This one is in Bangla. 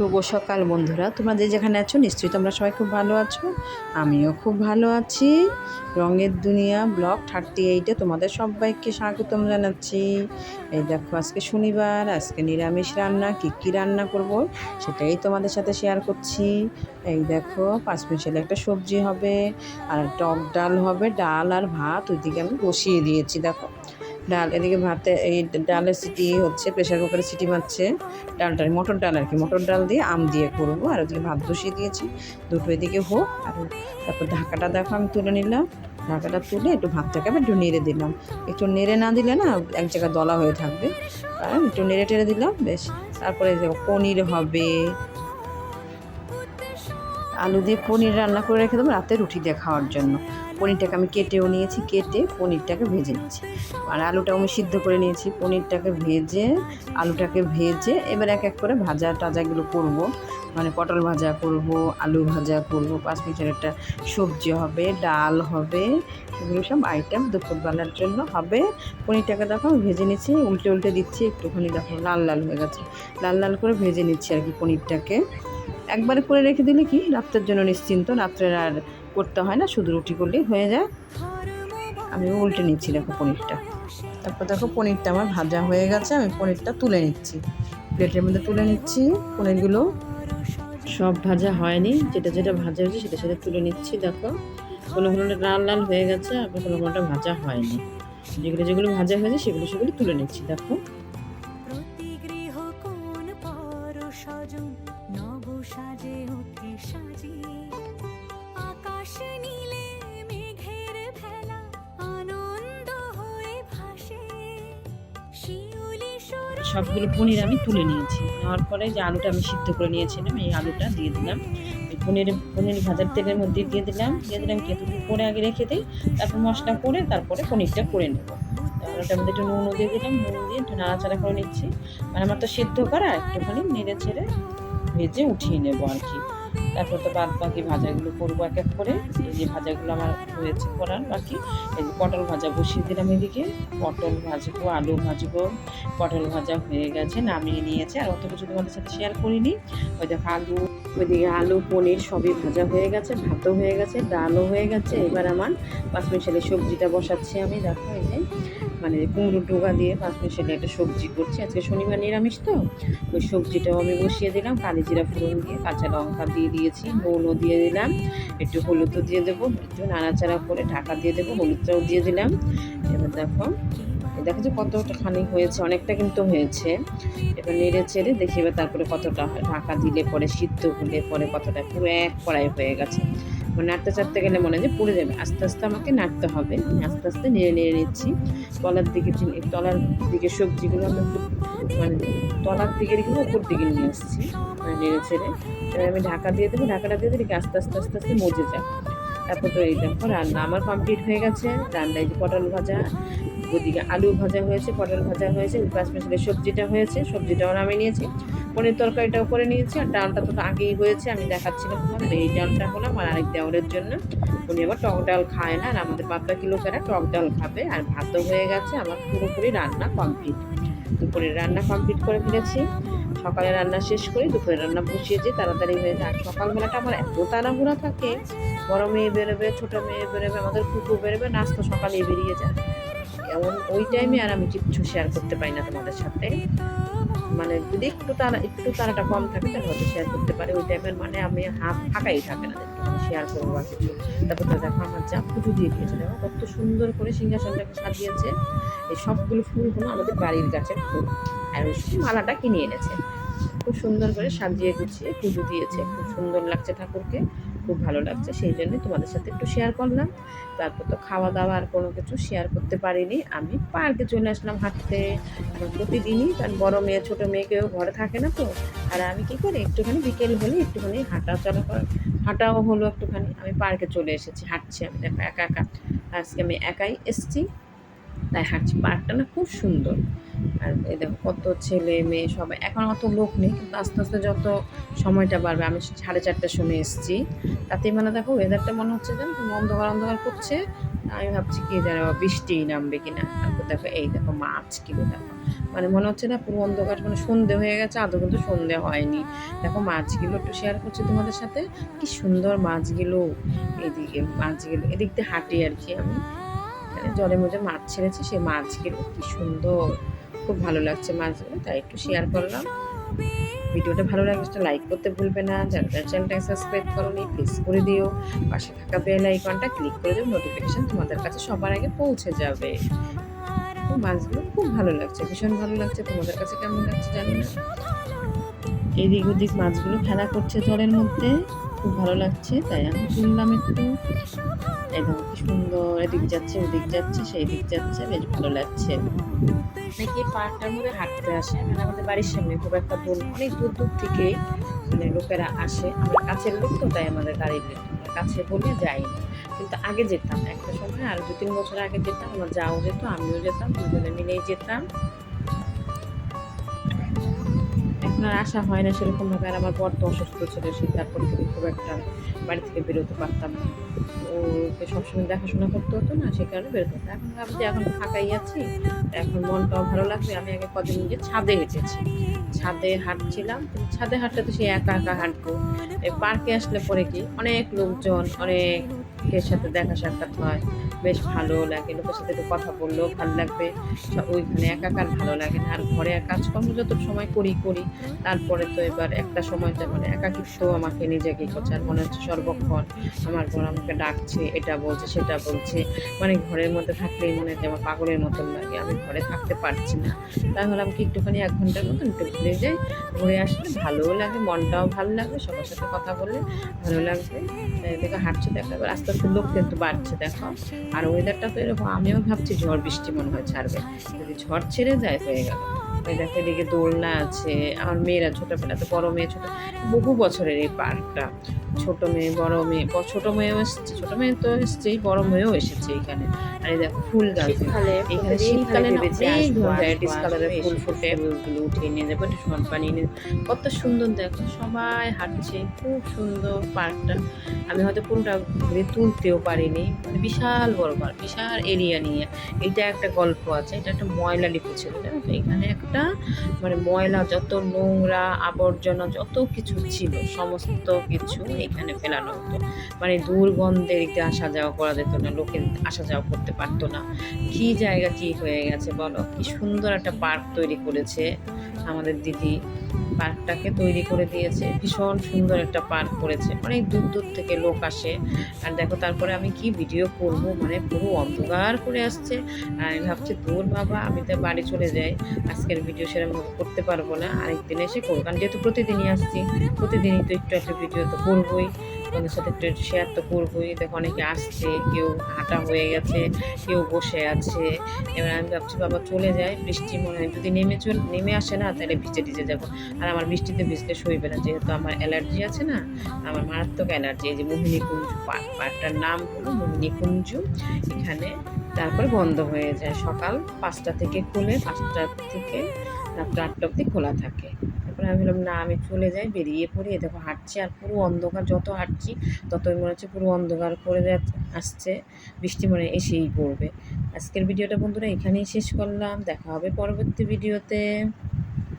শুভ সকাল, বন্ধুরা। তোমরা যে যেখানে আছো, নিশ্চয়ই তোমরা সবাই খুব ভালো আছো। আমিও খুব ভালো আছি। রঙের দুনিয়া ব্লগ থার্টি এইটে তোমাদের সবাইকে স্বাগতম জানাচ্ছি। এই দেখো, আজকে শনিবার, আজকে নিরামিষ রান্না, কী কী রান্না করব সেটাই তোমাদের সাথে শেয়ার করছি। এই দেখো পাঁচ মিশালে একটা সবজি হবে, আর টক ডাল হবে, ডাল আর ভাত, ওইদিকে আমি বসিয়ে দিয়েছি, দেখো। ডাল, এদিকে ভাতে এই ডালের সিটি হচ্ছে প্রেশার কুকারে সিটি মারছে ডালটা, মটর ডাল আর কি মটর ডাল দিয়ে আম দিয়ে করব, আর ওদিকে ভাত বসিয়ে দিয়েছি। দুটো এদিকে হোক, আর তারপর ঢাকাটা দেখো আমি তুলে নিলাম। ঢাকাটা তুলে একটু ভাতটাকে আবার একটু নেড়ে দিলাম। একটু নেড়ে না দিলে না এক জায়গায় দলা হয়ে থাকবে। আর একটু নেড়ে টেড়ে দিলাম, বেশ। তারপরে পনির হবে। আলু দিয়ে পনির রান্না করে রেখে দেবো রাতে রুটি দিয়ে খাওয়ার জন্য। পনিরটাকে আমি কেটেও নিয়েছি, কেটে পনিরটাকে ভেজে নিচ্ছি আর আলুটাও আমি সিদ্ধ করে নিয়েছি, পনিরটাকে ভেজে, আলুটাকে ভেজে এবার এক এক করে ভাজা টাজাগুলো করব। মানে পটল ভাজা করব, আলু ভাজা করব, পাঁচ মিনিটের একটা সবজি হবে, ডাল হবে, এগুলো সব আইটেম দুপুরবেলার জন্য হবে। পনিরটাকে দেখো আমি ভেজে নিচ্ছি উল্টে উল্টে দিচ্ছি, একটুখানি দেখো লাল লাল হয়ে গেছে। লাল লাল করে ভেজে নিচ্ছি আর কি পনিরটাকে। একবারে করে রেখে দিলে কি, রাত্রের জন্য নিশ্চিন্ত, রাত্রের আর করতে হয় না শুধু রুটি করলেই হয়ে যায়। আমি উল্টে নিচ্ছি দেখো পনিরটা। তারপর দেখো পনিরটা আমার ভাজা হয়ে গেছে, আমি পনিরটা তুলে নিচ্ছি। প্লেটের মধ্যে তুলে নিচ্ছি, পনিরগুলো সব ভাজা হয়নি। যেটা যেটা ভাজা হয়েছে সেটা সেটা তুলে নিচ্ছি, দেখো। কোনো কোনোটা লাল লাল হয়ে গেছে আর কোনো কোনোটা ভাজা হয়নি। যেগুলো যেগুলো ভাজা হয়েছে সেগুলো সেগুলো তুলে নিচ্ছি, দেখো। সাজে সবগুলো পনির আমি তুলে নিয়েছি। নেওয়ার পরে যে আলুটা আমি সিদ্ধ করে নিয়েছিলাম এই আলুটা দিয়ে দিলাম। পনির পনির ভাজার তেলের মধ্যে দিয়ে দিলাম। দিয়ে দিলাম কেতুকি করে আগে রেখে দিই তারপর মশলা করে তারপরে পনিরটা করে নেব। আলুটার মধ্যে একটু নুনও দিয়ে দিলাম নুন দিয়ে একটু নাড়াচাড়া করে নিচ্ছি। মানে আমার তো সিদ্ধ করা একটুখানি নেড়ে ছেড়ে ভেজে উঠিয়ে নেব আর কি। তারপর তো বাদ বাকি ভাজাগুলো করব এক এক করে। এই যে ভাজাগুলো আমার হয়েছে করার বাকি। এই যে পটল ভাজা বসিয়ে দিলাম এদিকে। পটল ভাজবো, আলু ভাজবো। পটল ভাজা হয়ে গেছে, নামিয়ে নিয়েছে। আর অত কিছু তোমাদের সাথে শেয়ার করিনি। ওই দেখো আলু, ওইদিকে আলু, পনির সবই ভাজা হয়ে গেছে, ভাতও হয়ে গেছে, ডালও হয়ে গেছে। এবার আমার পাঁচ মিশালি সবজিটা বসাচ্ছি আমি। দেখো এই যে। মানে কুমড়ো ডোগা দিয়ে পাঁচ মিশালি একটা সবজি করছি। আজকে শনিবার নিরামিষ তো। ওই সবজিটাও আমি বসিয়ে দিলাম, কালি জিরা ফোড়ন দিয়ে কাঁচা লঙ্কা দিয়ে দিয়েছি, নুনও দিয়ে দিলাম, একটু হলুদও দিয়ে দেবো, একটু নাড়াচাড়া করে ঢাকা দিয়ে দেবো, হলুদটাও দিয়ে দিলাম। এবার দেখো দেখো যে কতটা খানি হয়েছে, অনেকটা কিন্তু হয়েছে। এবার নেড়ে চেড়ে দেখি এবার তারপরে কতটা ঢাকা দিলে পরে সিদ্ধ হলে পরে কতটা, পুরো এক কড়াই হয়ে গেছে। মানে নাড়তে চাড়তে গেলে মনে হয় যে পুড়ে যাবে। আস্তে আস্তে আমাকে নাড়তে হবে। আস্তে আস্তে নেড়ে নেড়ে নিচ্ছি। তলার দিকে তলার দিকে সবজিগুলো আমি মানে তলার দিকে রেখে উপর দিকে নিয়ে আসছি মানে নেড়ে ছেড়ে। এবার আমি ঢাকা দিয়ে দেবো, ঢাকাটা দিয়ে দিলে আস্তে আস্তে আস্তে আস্তে মজে যায়। তারপর তো এই দেখো, রান্না আমার কমপ্লিট হয়ে গেছে। রান্নায় যে পটল ভাজা, ওদিকে আলু ভাজা হয়েছে, পটল ভাজা হয়েছে পাঁচ মিশালের সবজিটা হয়েছে, সবজিটাও নামিয়ে নিয়েছি। পনির তরকারিটাও করে নিয়েছি আর ডালটা তো আগেই হয়েছে, আমি দেখাচ্ছিলাম তোমাদের। এই ডালটা হলো আমার আরেক দেওয়ারের জন্য। উনি আবার টক ডাল খায় না, আর আমাদের বাদ কিলো লোকেরা টক ডাল খাবে। আর ভাতও হয়ে গেছে আমার পুরোপুরি রান্না কমপ্লিট। দুপুরের রান্না কমপ্লিট করে ফেলেছি। সকালে রান্না শেষ করি দুপুরে রান্না বসিয়েছি তাড়াতাড়ি হয়ে যায়। সকালবেলাটা আমার এত তাড়াহুড়া থাকে। বড় মেয়ে বেরোবে, ছোটো মেয়ে বেরোবে, আমাদের কুকুর বেরোবে নাস্তা সকালেই বেরিয়ে যায়। এমন ওই টাইমে আর আমি কিচ্ছু শেয়ার করতে পারি না তোমাদের সাথে। মানে যদি একটু তারা, একটু তারাটা কম থাকে তাহলে হয়তো শেয়ার করতে পারে। ওই টাইমের মানে আমি হাত ফাঁকাই থাকে না শেয়ার করব বা কিছু। তারপর তো দেখো আমার যা পুজো দিয়ে দিয়েছে, দেখো কত সুন্দর করে সিংহাসনটাকে সাজিয়েছে। এই সবগুলো ফুলগুলো আমাদের বাড়ির গাছের ফুল। আর ওই মালাটা কিনে এনেছে। খুব সুন্দর করে সাজিয়ে গুছিয়ে পুজো দিয়েছে। খুব সুন্দর লাগছে ঠাকুরকে, খুব ভালো লাগছে। সেই জন্য তোমাদের সাথে একটু শেয়ার করলাম। তারপর তো খাওয়া দাওয়া আর কোনো কিছু শেয়ার করতে পারিনি। আমি পার্কে চলে আসলাম হাঁটতে। আমার প্রতিদিনই কারণ বড় মেয়ে, ছোটো মেয়ে কেউ ঘরে থাকে না তো। আর আমি কী করি, একটুখানি বিকেল হলে একটুখানি হাঁটা চলা কর, হাঁটাও হলো একটুখানি। আমি পার্কে চলে এসেছি, হাঁটছি আমি। দেখো একা একা। আজকে আমি একাই এসেছি, তাই হাঁটছি। পার্কটা না খুব সুন্দর। আর এই দেখো কত ছেলে, মেয়ে সবাই। এখন অত লোক নেই, কিন্তু আস্তে আস্তে যত সময়টা বাড়বে, আমি সাড়ে চারটার সময় এসেছি। তাতেই মানে দেখো ওয়েদারটা মনে হচ্ছে যেন অন্ধকার অন্ধকার করছে। আমি ভাবছি কি জানো বৃষ্টি নামবে কিনা। তারপর দেখো এই দেখো মাছগুলো দেখো মানে মনে হচ্ছে না পুরো অন্ধকার মানে সন্ধে হয়ে গেছে, আদৌ কিন্তু সন্ধে হয়নি। দেখো মাছগুলো একটু শেয়ার করছি তোমাদের সাথে। কি সুন্দর মাছগুলো এদিকে, মাছগুলো এদিক দিয়ে হাঁটি আর কি আমি। এখানে জলের মধ্যে মাছ ছেড়েছি, সেই মাছগুলো কি সুন্দর। খুব ভালো লাগছে মাছগুলো তাই একটু শেয়ার করলাম। ভিডিওটা ভালো লাগলে একটা লাইক করতে ভুলবে না। যারা চ্যানেলটাকে সাবস্ক্রাইব করোনি প্লিজ করে দিও। পাশে থাকা বেল আইকনটা ক্লিক করে দিও নোটিফিকেশন তোমাদের কাছে সবার আগে পৌঁছে যাবে। মাছগুলো খুব ভালো লাগছে, ভীষণ ভালো লাগছে। তোমাদের কাছে কেমন লাগছে জানি না। এদিক ওদিক মাছগুলো খেলা করছে জলের মধ্যে, খুব ভালো লাগছে, তাই আমি তুললাম একটু। কি সুন্দর, এদিক যাচ্ছে, ওদিক যাচ্ছে সেই দিক যাচ্ছে, বেশ ভালো লাগছে। অনেকে পার্কটার মধ্যে হাঁটতে আসে মানে আমাদের বাড়ির সামনে খুব একটা দূর, অনেক দূর দূর থেকে মানে লোকেরা আসে। আমরা কাছের লোক তো, তাই আমাদের গাড়ির লোক। কাছে বলে যাই কিন্তু আগে যেতাম, একটা সময়, আর দু তিন বছর আগে যেতাম, আমার যাও যেত, আমিও যেতাম, দুজনে মিলেই যেতাম। এখন আর আসা হয় না সেরকম ভাবে আর আমার বর তো অসুস্থ ছিল, সে তারপর থেকে খুব একটা বাড়ি থেকে বেরোতে পারতাম না। ওকে সবসময় দেখাশোনা করতে হতো না, সে কারণে বেরোতে হতো এখন ভাবছি এখন ফাঁকাই আছি, এখন মনটাও ভালো লাগবে আমি আগে কদিন গিয়ে ছাদে হেঁটেছি। ছাদে হাঁটছিলাম ছাদে হাঁটলে তো সে একা একা হাঁটবো। এই পার্কে আসলে পরে কি, অনেক লোকজন অনেকের সাথে দেখা সাক্ষাৎ হয়। বেশ ভালো লাগে, লোকের সাথে একটু কথা বললেও ভালো লাগবে। ওইখানে একা একা ভালো লাগে না। আর ঘরে কাজকর্ম যত সময় করি করি, তারপরে তো এবার একটা সময় তো মানে একাকিত্ব আমাকে নিজেকে করছে আর মনে হচ্ছে সর্বক্ষণ আমার ঘর আমাকে ডাকছে এটা বলছে, সেটা বলছে। মানে ঘরের মধ্যে থাকলেই মনে হচ্ছে আমার পাগলের মতন লাগে, আমি ঘরে থাকতে পারছি না। তাই হলাম কি একটুখানি এক ঘণ্টার মতন একটু ঘুরে যাই, ঘুরে আসলে ভালোও লাগে, মনটাও ভালো লাগবে সবার সাথে কথা বললে ভালো লাগবে। দেখো হাঁটছে, দেখো, এবার আস্তে আস্তে লোক কিন্তু বাড়ছে, দেখো। আর ওয়েদারটা তো এরকম, আমিও ভাবছি ঝড় বৃষ্টি মনে হয় ছাড়বে। যদি ঝড় ছেড়ে যায়, হয়ে গেল। ওই দেখো এদিকে দোলনা আছে। আমার মেয়েরা ছোটোবেলা তো বড় মেয়ে ছোটো বহু বছরের এই পার্কটা। ছোট মেয়ে বড় মেয়ে ছোট মেয়েও এসছে ছোট মেয়ে তো এসছেই বড় মেয়েও এসেছে এখানে। আর এই দেখো ফুল গাছ। এখানে শীতকালে অনেক ভ্যারাইটিস কালারের ফুল ফুটে। ফুলগুলো উঠিয়ে নিয়ে যাব শর্ট বানিয়ে নিয়ে কত সুন্দর দেখো সবাই হাঁটছে খুব সুন্দর পার্কটা। আমি হয়তো পুরোটা ঘুরে তুলতেও পারিনি মানে বিশাল বড় পার্ক বিশাল এরিয়া নিয়ে। এটা একটা গল্প আছে এটা একটা ময়লা ডিপো ছিল এখানে একটা মানে ময়লা যত নোংরা আবর্জনা যত কিছু ছিল, সমস্ত কিছু এখানে ফেলানো হতো। মানে দুর্গন্ধে এদিকে আসা যাওয়া করা যেত না লোকের আসা যাওয়া করতে পারতো না। কি জায়গা কি হয়ে গেছে বলো? কি সুন্দর একটা পার্ক তৈরি করেছে আমাদের দিদি। পার্কটাকে তৈরি করে দিয়েছে, ভীষণ সুন্দর একটা পার্ক করেছে। অনেক দূর দূর থেকে লোক আসে। আর দেখো, তারপরে আমি কি ভিডিও করব? মানে পুরো অন্ধকার করে আসছে। আর আমি ভাবছি, দূর বাবা, আমি তো বাড়ি চলে যাই। আজকের ভিডিও সেরকম করতে পারব না, আরেকদিন এসে করব। কারণ যেহেতু প্রতিদিনই আসছি, প্রতিদিনই তো একটু একটা ভিডিও তো করবোই তোমাদের সাথে একটু শেয়ার তো করবোই। দেখো অনেকে আসছে, কেউ হাঁটা হয়ে গেছে, কেউ বসে আছে। এবার আমি ভাবছি বাবা চলে যায়, বৃষ্টি মনে হয়, যদি নেমে চল, নেমে আসে না, তাহলে ভিজে ভিজে যাব। আর আমার বৃষ্টিতে ভিজতে সইবে না, যেহেতু আমার অ্যালার্জি আছে না, আমার মারাত্মক অ্যালার্জি এই যে মোহিনী কুঞ্জু পার্ক, পার্কটার নাম হলো মোহিনী কুঞ্জু এখানে তারপরে বন্ধ হয়ে যায়। সকাল পাঁচটা থেকে খুলে পাঁচটা থেকে রাত্রে আটটা অব্দি খোলা থাকে। তারপরে আমি বললাম না, আমি চলে যাই, বেরিয়ে পড়ি। দেখো, হাঁটছি আর পুরো অন্ধকার, যত হাঁটছি ততই মনে হচ্ছে পুরো অন্ধকার করে আসছে। বৃষ্টি মনে এসেই পড়বে। আজকের ভিডিওটা বন্ধুরা এখানেই শেষ করলাম। দেখা হবে পরবর্তী ভিডিওতে।